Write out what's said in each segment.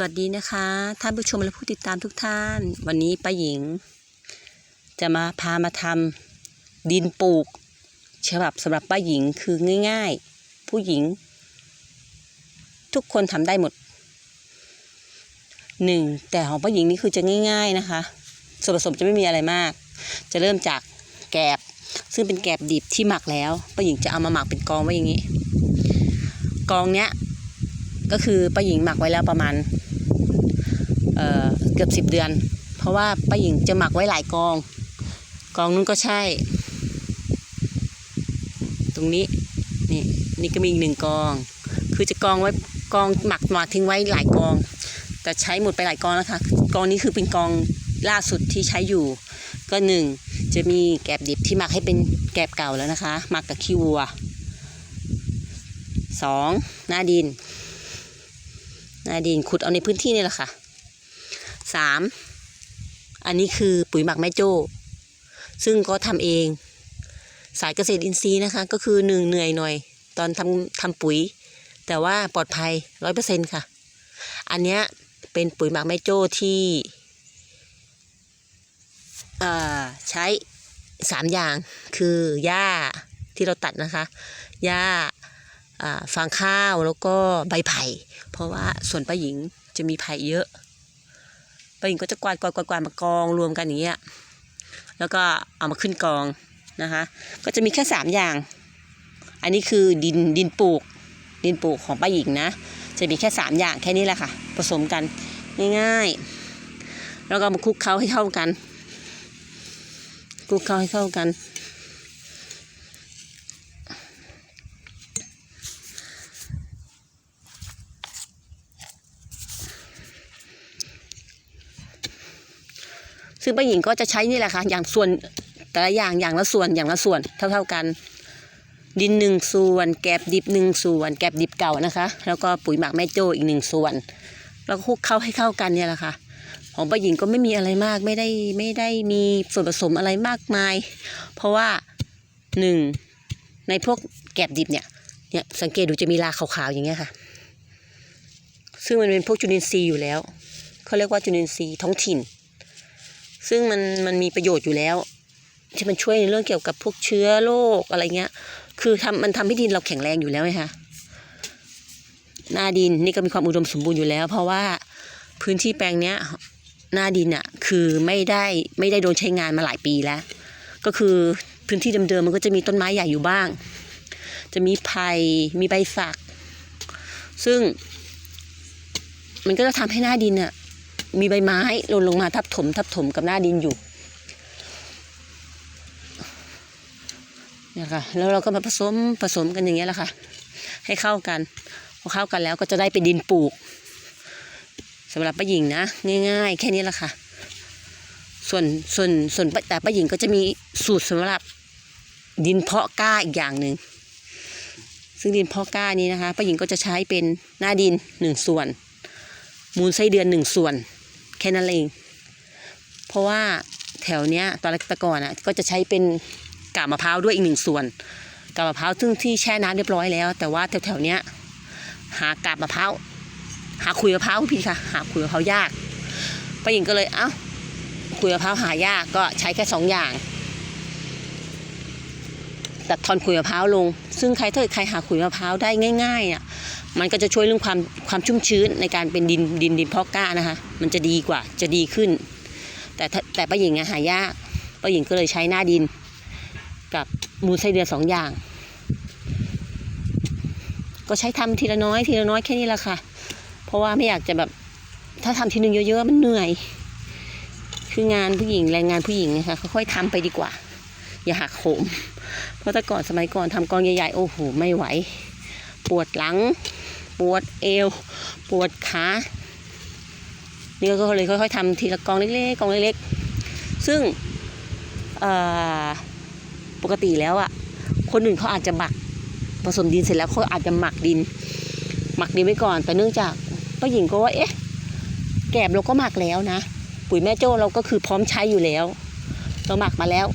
สวัสดีนะคะ ท่านผู้ชมและผู้ติดตามทุกท่าน วันนี้ป้าหญิง จะมาพามาทำดินปลูกฉบับสำหรับป้าหญิงคือง่าย ๆ ผู้หญิง ทุกคนทำได้หมดหนึ่งแต่ของป้าหญิงนี่คือจะง่าย ๆนะคะส่วนผสมจะไม่มีอะไรมาก จะเริ่มจากแกบ ซึ่งเป็นแกบดิบที่หมักแล้วป้าหญิงจะเอามาหมักเป็นกองไว้อย่างนี้ กองเนี้ยก็คือป้าหญิงหมักไว้แล้วประมาณ เเกือบสิบเดือน เพราะว่าป้าหญิงจะหมักไว้หลายกอง กองนู้นก็ใช่ ตรงนี้นี่นี่ก็มีอีกหนึ่งกอง คือจะกองไว้กองหมักหมักทิ้งไว้หลายกอง แต่ใช้หมดไปหลายกองแล้วค่ะกองนี้คือเป็นกองล่าสุดที่ใช้อยู่ ก็หนึ่งจะมีแกบดิบที่หมักให้เป็นแกบเก่าแล้วนะคะหมักกับขี้วัวสองหน้าดิน หน้าดินขุดเอาในพื้นที่นี่แหละค่ะ สามอันนี้คือปุ๋ยหมักแม่โจ้ ซึ่งก็ทำเอง สายเกษตรอินทรีย์นะคะ ก็คือหนึ่งเหนื่อยหน่อย ตอนทำทำปุ๋ย แต่ว่าปลอดภัยร้อยเปอร์เซ็นค่ะ อันเนี้ยเป็นปุ๋ยหมักแม่โจ้ที่เอ่อใช้สามอย่างคือหญ้าที่เราตัดนะคะหญ้าอ่าฟางข้าวแล้วก็ใบไผ่ เพราะว่าส่วนป้าหญิงจะมีไผ่เยอะ ป้าหญิงก็จะกวาดกวาดกวาดกวาดมากองรวมกันอย่างเงี้ยแล้วก็เอามาขึ้นกองนะคะ ก็จะมีแค่สามอย่าง อันนี้คือดินดินปลูก ดินปลูกของป้าหญิงนะ จะมีแค่สามอย่างแค่นี้แหละค่ะ ผสมกันง่ายๆ แล้วก็มาคลุกเคล้าให้เข้ากันคลุกเคล้าให้เข้ากัน ซึ่งป้าหญิงก็จะใช้นี่แหละค่ะ อย่างส่วนแต่ละอย่างอย่างละส่วนอย่างละส่วนเท่า ๆกัน ดินหนึ่งส่วน แกบดิบหนึ่งส่วน แกบดิบเก่านะคะ แล้วก็ปุ๋ยหมักแม่โจ้อีกหนึ่งส่วน แล้วก็คลุกเข้าให้เข้ากันเนี่ยแหละค่ะ ของป้าหญิงก็ไม่มีอะไรมากไม่ได้ไม่ได้มีส่วนผสมอะไรมากมาย เพราะว่าหนึ่งในพวกแกบดิบเนี่ยเนี่ยสังเกตดูจะมีลาขาวๆอย่างเงี้ยค่ะ ซึ่งมันเป็นพวกจุลินทรีย์อยู่แล้วเขาเรียกว่าจุลินทรีย์ท้องถิ่น ซึ่งมันมันมีประโยชน์อยู่แล้ว ที่มันช่วยในเรื่องเกี่ยวกับพวกเชื้อโรคอะไรเงี้ย คือทำมันทำให้ดินเราแข็งแรงอยู่แล้วไงคะหน้าดินนี่ก็มีความอุดมสมบูรณ์อยู่แล้ว เพราะว่าพื้นที่แปลงเนี้ยหน้าดินอะคือไม่ได้ไม่ได้โดนใช้งานมาหลายปีแล้ว ก็คือพื้นที่เดิมๆมันก็จะมีต้นไม้ใหญ่อยู่บ้าง จะมีไผ่มีใบสัก ซึ่ง มันก็จะทำให้หน้าดินอะ มีใบไม้หล่นลงมาทับถม ทับถมกับหน้าดินอยู่เนี่ยค่ะแล้วเราก็มาผสมผสมกันอย่างเงี้ยแหละค่ะ ให้เข้ากันพอเข้ากันแล้วก็จะได้เป็นดินปลูกสำหรับป้าหญิงนะ ง่าย ๆ แค่นี้แหละค่ะ ส่วนส่วนส่วนแต่ป้าหญิงก็จะมีสูตรสำหรับดินเพาะกล้าอีกอย่างหนึ่งซึ่งดินเพาะกล้านี้นะคะป้าหญิงก็จะใช้เป็นหน้าดินหนึ่งส่วน มูลไส้เดือนหนึ่งส่วน แค่นั้นเอง เพราะว่าแถวเนี้ยตอนตะก่อนอะก็จะใช้เป็นกาบมะพร้าวด้วยอีกหนึ่งส่วนกาบมะพร้าวซึ่งที่แช่น้ำเรียบร้อยแล้ว แต่ว่าแถวแถวเนี้ยหากาบมะพร้าวหาขุยมะพร้าวพี่ค่ะ หาขุยมะพร้าวยากป้าหญิงก็เลยเอ้าขุยมะพร้าวหายากก็ใช้แค่สองอย่าง ตัดทอนขุยมะพร้าวลง ซึ่งใครถ้าใครหาขุยมะพร้าวได้ง่ายๆอะมันก็จะช่วยเรื่องความความชุ่มชื้นในการเป็นดินดินดินเพาะก้านะคะ มันจะดีกว่าจะดีขึ้น แต่แต่ป้าหญิงอะหายากป้าหญิงก็เลยใช้หน้าดิน กับมูลไส้เดือนสองอย่าง ก็ใช้ทำทีละน้อยทีละน้อยแค่นี้แหละค่ะ เพราะว่าไม่อยากจะแบบถ้าทำทีนึงเยอะๆมันเหนื่อย คืองานผู้หญิงแรงงานผู้หญิงนะคะค่อยๆทำไปดีกว่า อย่าหักโหม เพราะแต่ก่อนสมัยก่อนทำกองใหญ่ๆโอ้โหไม่ไหว ปวดหลัง ปวดเอว ปวดขานี่ก็เลยค่อยๆทำทีละกองเล็กๆกองเล็กๆ ซึ่งปกติแล้วอะ่ะ คนอื่นเขาอาจจะหมักผสมดินเสร็จแล้วเขาอาจจะหมักดิน หมักดินไว้ก่อน แต่เนื่องจากป้าหญิงก็ว่าเอ๊ะ แกบเราก็หมักแล้วนะ ปุ๋ยแม่โจ้เราก็คือพร้อมใช้อยู่แล้ว เราหมักมาแล้ว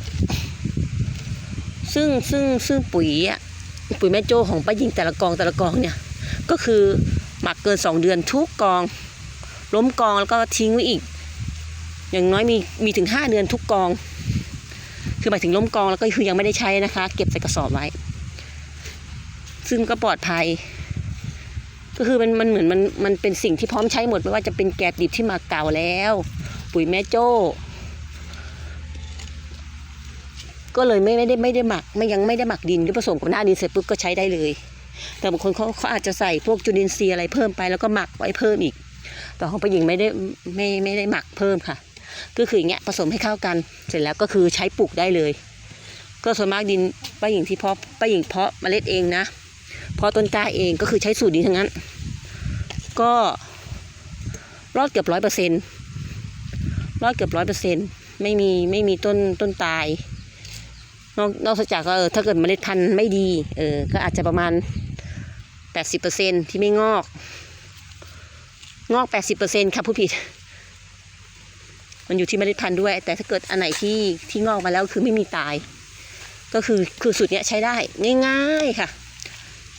ซึ่งซึ่งซึ่งปุ๋ยอะปุ๋ยแม่โจ้ของป้าหญิงแต่ละกองแต่ละกองเนี่ย ก็คือหมักเกินสองเดือนทุกกอง ล้มกองแล้วก็ทิ้งไว้อีก อย่างน้อยมีมีถึงห้าเดือนทุกกอง คือหมายถึงล้มกองแล้วก็คือยังไม่ได้ใช้นะคะ เก็บใส่กระสอบไว้ ซึ่งก็ปลอดภัย ก็คือมันมันเหมือนมันมันเป็นสิ่งที่พร้อมใช้หมดไม่ว่าจะเป็นแกบดิบที่มาเก่าแล้ว ปุ๋ยแม่โจ้ ก็เลยไม่ไม่ได้ไม่ได้หมักไม่ยังไม่ได้หมักดินก็ผสมกับหน้าดินเสร็จปุ๊บก็ใช้ได้เลย แต่บางคนเขาเขาอาจจะใส่พวกจุลินทรีย์อะไรเพิ่มไปแล้วก็หมักไว้เพิ่มอีก แต่ของป้าหญิงไม่ได้ไม่ไม่ได้หมักเพิ่มค่ะ ก็คืออย่างเงี้ยผสมให้เข้ากันเสร็จแล้วก็คือใช้ปลูกได้เลย ก็ส่วนมากดินป้าหญิงที่เพาะป้าหญิงเพาะเมล็ดเองนะเพาะต้นกล้าเองก็คือใช้สูตรนี้ทั้งนั้น ก็รอดเกือบร้อยเปอร์เซ็นต์รอดเกือบร้อยเปอร์เซ็นต์ไม่มีไม่มีต้นต้นตาย นอกนอกจากเออถ้าเกิดเมล็ดพันธุ์ไม่ดี เออ ก็อาจจะประมาณแปดสิบเปอร์เซ็นที่ไม่งอก งอกแปดสิบเปอร์เซ็นครับผู้ผิด มันอยู่ที่เมล็ดพันธุ์ด้วย แต่ถ้าเกิดอันไหนที่ที่งอกมาแล้วคือไม่มีตาย ก็คือคือสูตรเนี้ยใช้ได้ง่ายๆค่ะ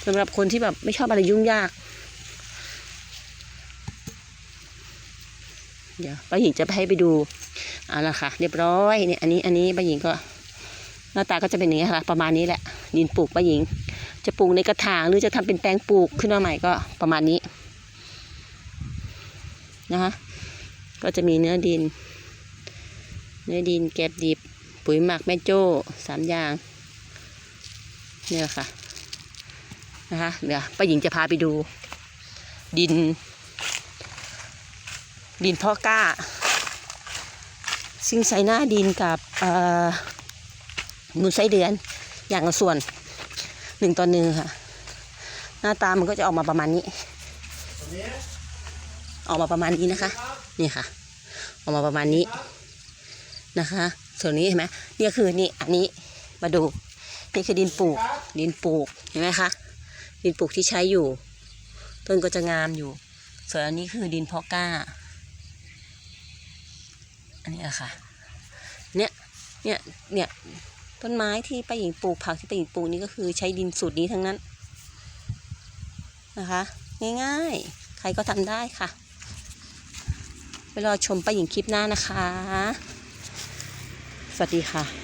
สำหรับคนที่แบบไม่ชอบอะไรยุ่งยาก เดี๋ยวป้าหญิงจะไปให้ไปดูเอาละค่ะ เรียบร้อยเนี่ยอันนี้อันนี้ป้าหญิงก็ หน้าตาก็จะเป็นอย่างนี้ค่ะ ประมาณนี้แหละดินปลูกป้าหญิง จะปลูกในกระถางหรือจะทำเป็นแปลงปลูกขึ้นมาใหม่ก็ประมาณนี้นะคะก็จะมีเนื้อดิน เนื้อดินแกบดิบ ปุ๋ยหมักแม่โจ้สามอย่างเนี่ยค่ะนะคะเดี๋ยวป้าหญิงจะพาไปดู ดิน ดินพาะกล้าซิงใส่หน้าดินกับเอ่อ มูลไส้เดือน อย่างละส่วนหนึ่งต่อหนึ่งค่ะ หน้าตามันก็จะออกมาประมาณนี้ ออกมาประมาณนี้นะคะ นี่ค่ะ ออกมาประมาณนี้นะคะ ส่วนนี้เห็นไหมนี่คือนี่อันนี้มาดูนี่คือดินปลูก ดินปลูกเห็นไหมคะดินปลูกที่ใช้อยู่ ต้นก็จะงามอยู่ ส่วนอันนี้คือดินเพาะกล้า อันนี้อะค่ะ เนี่ย เนี่ย เนี่ย ต้นไม้ที่ป้าหญิงปลูกผักที่ป้าหญิงปลูกนี่ก็คือใช้ดินสูตรนี้ทั้งนั้นนะคะ ง่ายๆ ใครก็ทำได้ค่ะไปรอชมป้าหญิงคลิปหน้านะคะ สวัสดีค่ะ